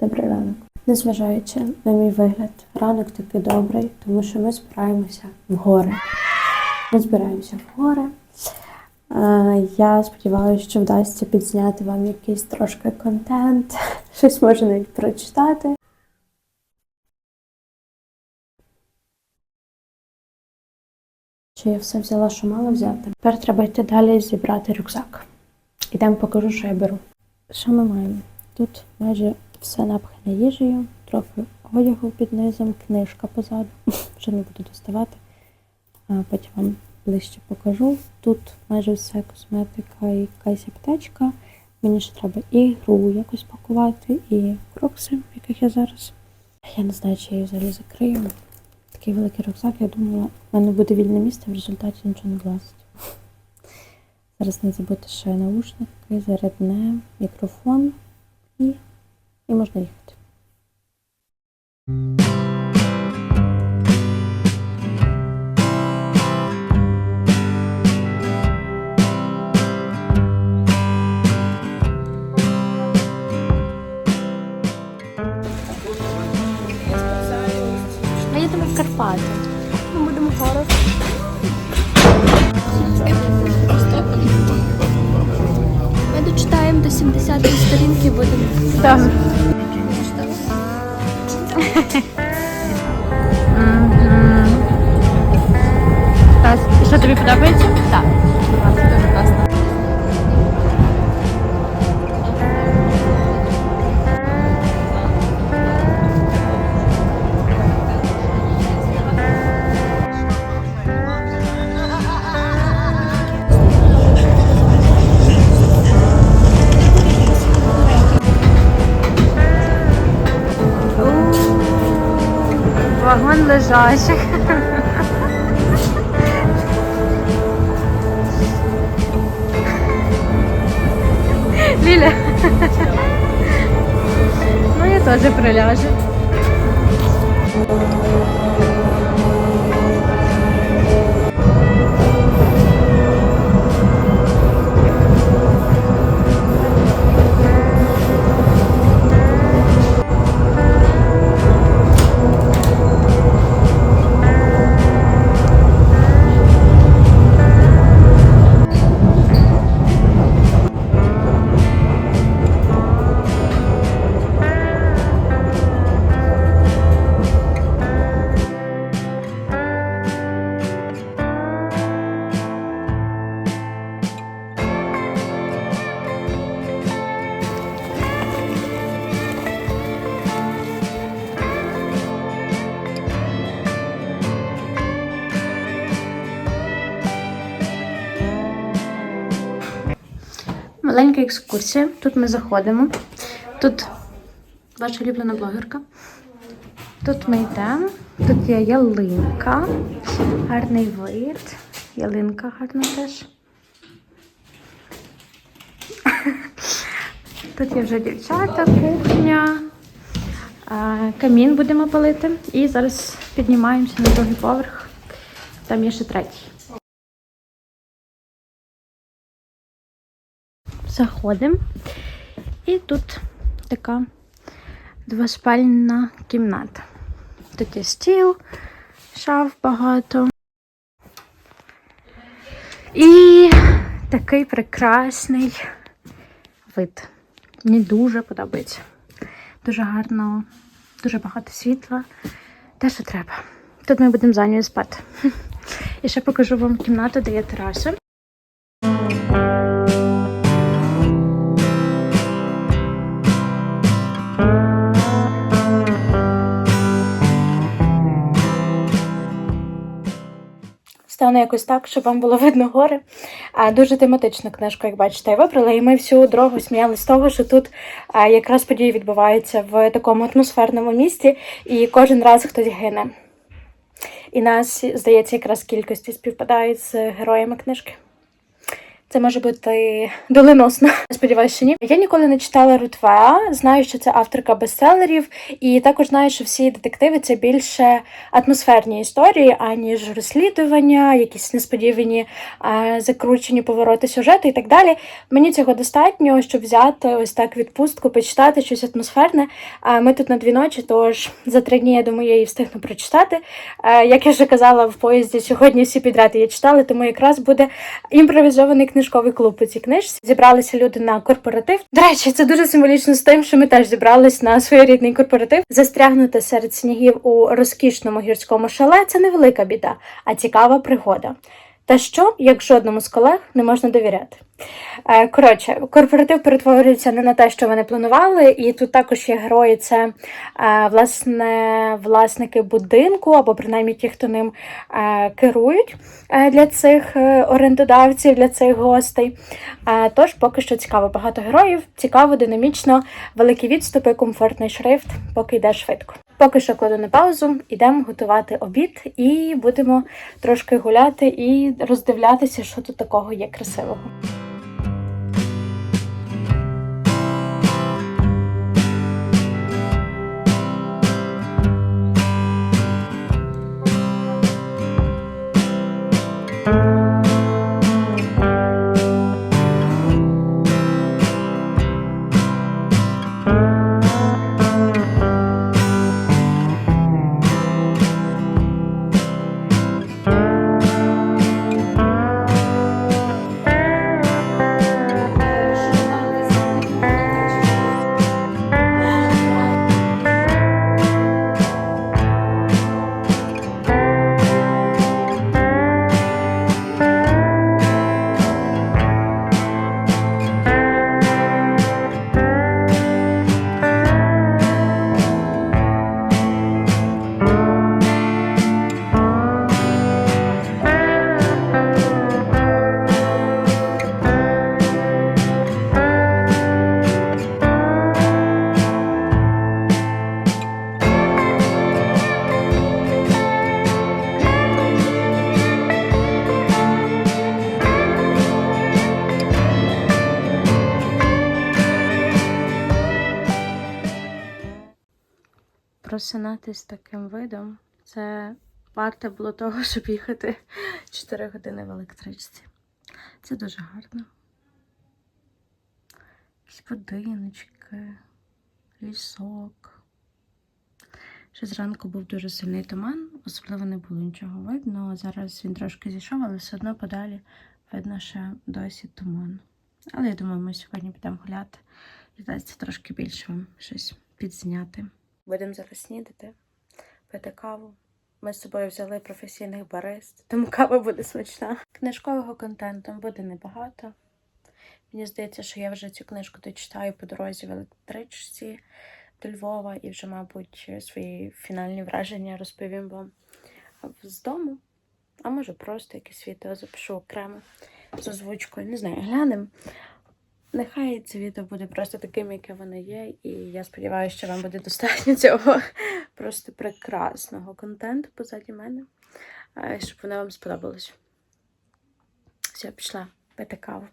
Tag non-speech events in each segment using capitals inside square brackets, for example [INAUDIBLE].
Добрий ранок. Незважаючи на мій вигляд, ранок таки добрий, тому що ми збираємося в гори. Ми збираємося в гори. Я сподіваюся, що вдасться підзняти вам якийсь трошки контент, [LAUGHS] щось може навіть прочитати. Чи я все взяла, що мала взяти? Тепер треба йти далі і зібрати рюкзак. Ідемо покажу, що я беру. Що ми маємо? Тут майже все напхане їжею, трохи одягу під низом, книжка позаду. [LAUGHS] Вже не буду доставати. Потім вам ближче покажу. Тут майже все косметика і якась аптечка. Мені ще треба і ігру якось пакувати, і крокси, в яких я зараз. Я не знаю, чи я її взагалі закрию. Такий великий рюкзак, я думала, в мене буде вільне місце, в результаті нічого не влазить. Зараз не забути ще наушники, зарядне, мікрофон і, і можна їхати. Ми їдемо в Карпати. Ми будемо в 170 сторінки будемо. Да. Что тебе подобається? Да. Вагон лежачих. Ліля. Ну, я теж приляжу. Маленька екскурсія. Тут ми заходимо. Тут ваша улюблена блогерка. Тут ми йдемо. Тут є ялинка, гарний вид. Ялинка гарна теж. [LAUGHS] Тут є вже дівчата, кухня. Камін будемо палити. І зараз піднімаємося на другий поверх. Там є ще третій. Заходимо. І тут така двоспальна кімната. Тут є стіл, шаф багато. І такий прекрасний вид. Мені дуже подобається. Дуже гарно, дуже багато світла. Те, що треба. Тут ми будемо зайняті спати. [LAUGHS] І ще покажу вам кімнату, де є тераса. Стану якось так, щоб вам було [LAUGHS] видно гори. Дуже тематичну книжку, як бачите, я вибрала. І ми всю дорогу сміялися з того, що тут якраз події відбуваються в такому атмосферному місті, і кожен раз хтось гине. І нас, здається, якраз кількості співпадають з героями книжки. Це може бути доленосно. Сподіваюся, що ні. Я ніколи не читала Рутвеа. Знаю, що це авторка бестселерів, і також знаю, що всі детективи це більше атмосферні історії, аніж розслідування, якісь несподівані закручені повороти сюжету і так далі. Мені цього достатньо, щоб взяти ось так відпустку, почитати щось атмосферне. Ми тут на дві ночі, тож за три дні я думаю, я її встигну прочитати. Як я вже казала в поїзді, сьогодні всі підряд її читали, тому якраз буде імпровізований книжковий клуб по цій книжці. Зібралися люди на корпоратив. До речі, це дуже символічно з тим, що ми теж зібрались на своєрідний корпоратив. Застрягнути серед снігів у розкішному гірському шале це не велика біда, а цікава пригода. Та що, як жодному з колег не можна довіряти. Е, Коротше, корпоратив перетворюється не на те, що вони планували, і тут також є герої, це е, власне власники будинку, або принаймні ті, хто ним е, керують для цих орендодавців, для цих гостей. Тож поки що цікаво, багато героїв, цікаво, динамічно, великі відступи, комфортний шрифт, поки йде швидко. Поки що кладу на паузу, ідемо готувати обід і будемо трошки гуляти і роздивлятися, що тут такого є красивого. Просинатись з таким видом це варте було того, [LAUGHS] щоб їхати 4 години в електричці. Це дуже гарно. Якісь будиночки, лісок. Ще зранку був дуже сильний туман, особливо не було нічого видно. Зараз він трошки зійшов, але все одно подалі видно, що досі туман. Але я думаю, ми сьогодні підемо гуляти і вдасться трошки більше вам щось підзняти. Будемо зараз снідати, пити каву. Ми з собою взяли професійних барист, тому кава буде смачна. Книжкового контенту буде небагато. Мені здається, що я вже цю книжку дочитаю по дорозі в електричці до Львова і вже, мабуть, свої фінальні враження розповім вам з дому. А може просто якесь відео запишу окремо з озвучкою. Не знаю, глянемо. Нехай це відео буде просто таким, яке воно є, і я сподіваюся, що вам буде достатньо цього [LAUGHS] просто прекрасного контенту позаді мене, е, щоб воно вам сподобалось. Все, пішла пити каву.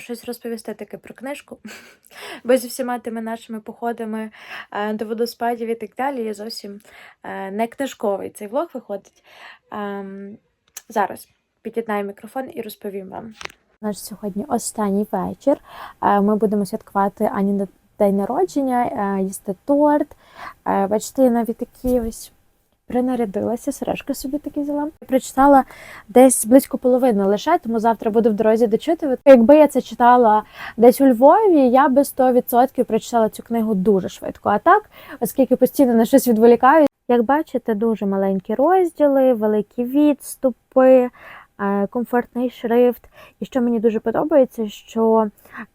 Щось розповісти таке про книжку. [LAUGHS] Бо зі всіма тими нашими походами е, до водоспадів і так далі є зовсім е, не книжковий цей влог виходить. Ем, Зараз під'єднаю мікрофон і розповім вам. Наш сьогодні останній вечір. Е, Ми будемо святкувати Ані на день народження, їсти торт. Бачите, навіть такі ось принарядилася, сережки собі такі взяла. Прочитала десь близько половини лише, тому завтра буду в дорозі дочитувати. Якби я це читала десь у Львові, я би 100% прочитала цю книгу дуже швидко. А так, оскільки постійно на щось відволікаю, як бачите, дуже маленькі розділи, великі відступи. е, Комфортний шрифт, і що мені дуже подобається, що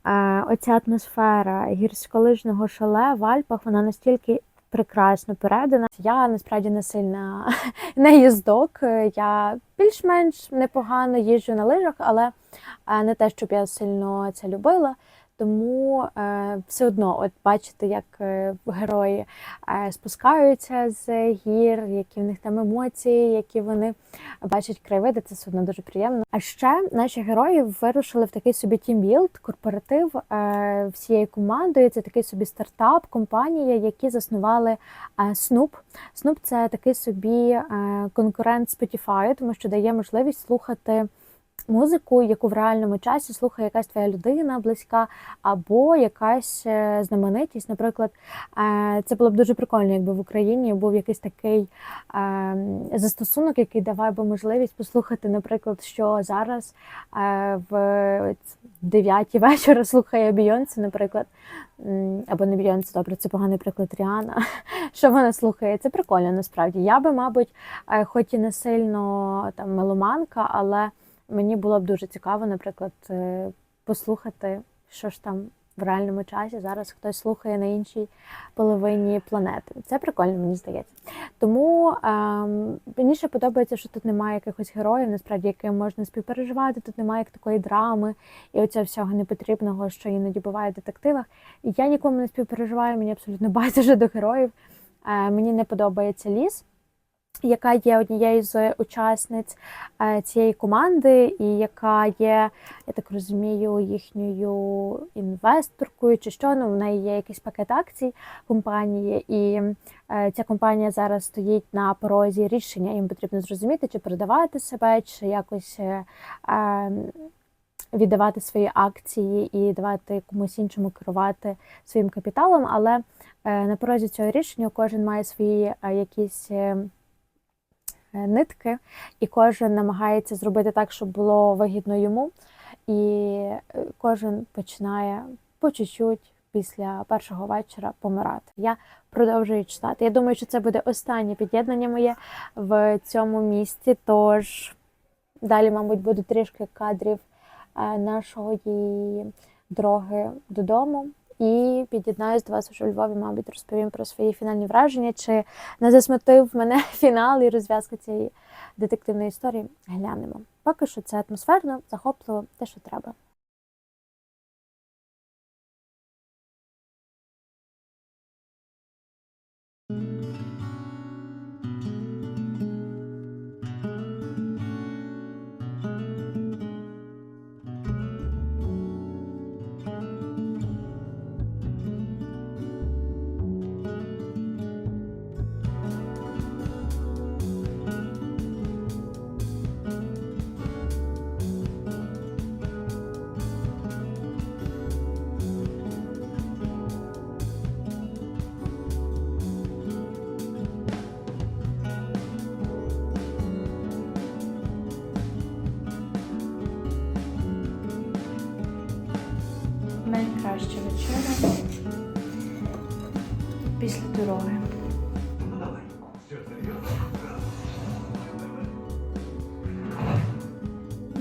е, оця атмосфера гірськолижного шале в Альпах вона настільки прекрасно передана. Я насправді не сильна [LAUGHS] не їздок. Я більш-менш непогано їжджу на лижах, але е, не те, щоб я сильно це любила. Тому е, все одно, от бачите, як е, герої е, спускаються з гір, які в них там емоції, які вони бачать краєвиди, це все одно дуже приємно. А ще наші герої вирушили в такий собі тімбілд, корпоратив е, всією командою. Це такий собі стартап, компанія, які заснували е, Snoop. Snoop – це такий собі конкурент Spotify, тому що дає можливість слухати. Музику, яку в реальному часі слухає якась твоя людина близька, або якась е, знаменитість. Наприклад, е, це було б дуже прикольно, якби в Україні був якийсь такий е, застосунок, який давав би можливість послухати, наприклад, що зараз в 9 вечора слухає Бійонсе, наприклад, або не Бійонсе, добре, це поганий приклад Ріана. [LAUGHS] Що вона слухає? Це прикольно насправді. Я би, мабуть, хоч і не сильно там меломанка, але мені було б дуже цікаво, наприклад, е, послухати, що ж там в реальному часі зараз хтось слухає на іншій половині планети. Це прикольно, мені здається. Тому ем, мені ще подобається, що тут немає якихось героїв, насправді, яким можна співпереживати, тут немає як такої драми і оцього всього непотрібного, що іноді буває в детективах. Я нікому не співпереживаю, мені абсолютно [LAUGHS] байдуже до героїв. Е, мені не подобається ліс яка є однією з учасниць е, цієї команди, і яка є, я так розумію, їхньою інвесторкою, чи що ну в неї є якийсь пакет акцій компанії, і е, ця компанія зараз стоїть на порозі рішення. Їм потрібно зрозуміти, чи продавати себе, чи якось. е, е, Віддавати свої акції і давати комусь іншому керувати своїм капіталом, але на порозі цього рішення кожен має свої якісь е, е, нитки, і кожен намагається зробити так, щоб було вигідно йому. І е, кожен починає по чуть-чуть після першого вечора помирати. Я продовжую читати. Я думаю, що це буде останнє під'єднання моє в цьому місті. Тож далі, мабуть, буде трішки кадрів е, нашої дороги додому. І під'єднаюсь до вас уже у Львові, мабуть, розповім про свої фінальні враження, чи не засмутив мене [LAUGHS] фінал і розв'язка цієї детективної історії. Глянемо. Поки що це атмосферно, захопливо, те, що треба.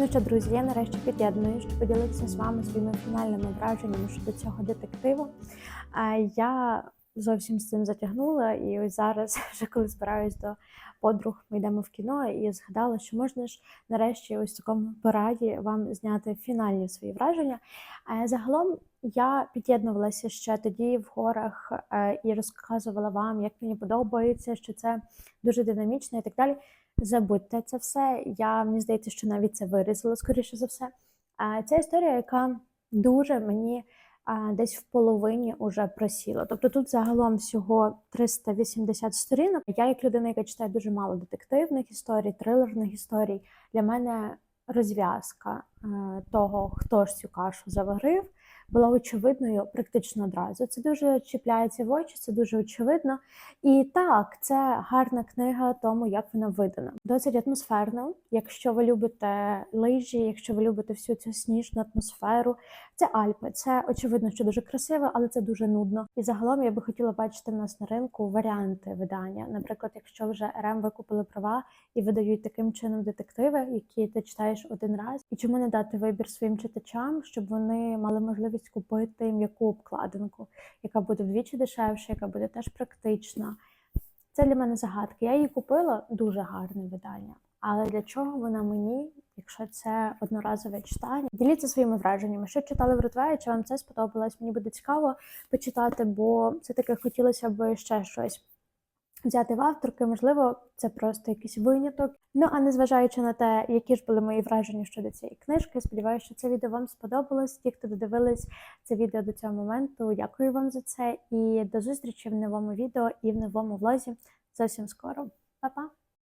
Ну що, друзі, я нарешті під'єдную, щоб поділитися з вами своїми фінальними враженнями щодо цього детективу. Я зовсім з цим затягнула, і ось зараз, [LAUGHS] вже коли збираюсь до подруг, ми йдемо в кіно, і згадала, що можна ж нарешті ось в такому пораді вам зняти фінальні свої враження. Загалом я під'єднувалася ще тоді в горах е, і розказувала вам, як мені подобається, що це дуже динамічно і так далі. Забудьте це все. Я мені здається, що навіть це вирізала, скоріше за все. А Це історія, яка дуже мені десь в половині уже просіла. Тобто тут загалом всього 380 сторінок. Я, як людина, яка читає дуже мало детективних історій, трилерних історій, для мене розв'язка е, того, хто ж цю кашу заварив, була очевидною практично одразу. Це дуже чіпляється в очі, це дуже очевидно. І так, це гарна книга тому, як вона видана. Досить атмосферно. Якщо ви любите лижі, якщо ви любите всю цю сніжну атмосферу, це Альпи. Це очевидно, що дуже красиво, але це дуже нудно. І загалом я би хотіла бачити в нас на ринку варіанти видання. Наприклад, якщо вже РМ викупили права і видають таким чином детективи, які ти читаєш один раз, і чому не дати вибір своїм читачам, щоб вони мали можливість купити м'яку обкладинку, яка буде вдвічі дешевше, яка буде теж практична. Це для мене загадка. Я її купила дуже гарне видання. Але для чого вона мені, якщо це одноразове читання? Діліться своїми враженнями. Що читали в Ротвеї, чи вам це сподобалось? Мені буде цікаво почитати, бо все таки хотілося б ще щось взяти в авторки. Можливо, це просто якийсь виняток. Ну а незважаючи на те, які ж були мої враження щодо цієї книжки, сподіваюся, що це відео вам сподобалось. Ті, хто додивились це відео до цього моменту, дякую вам за це і до зустрічі в новому відео і в новому влозі зовсім скоро. Па-па!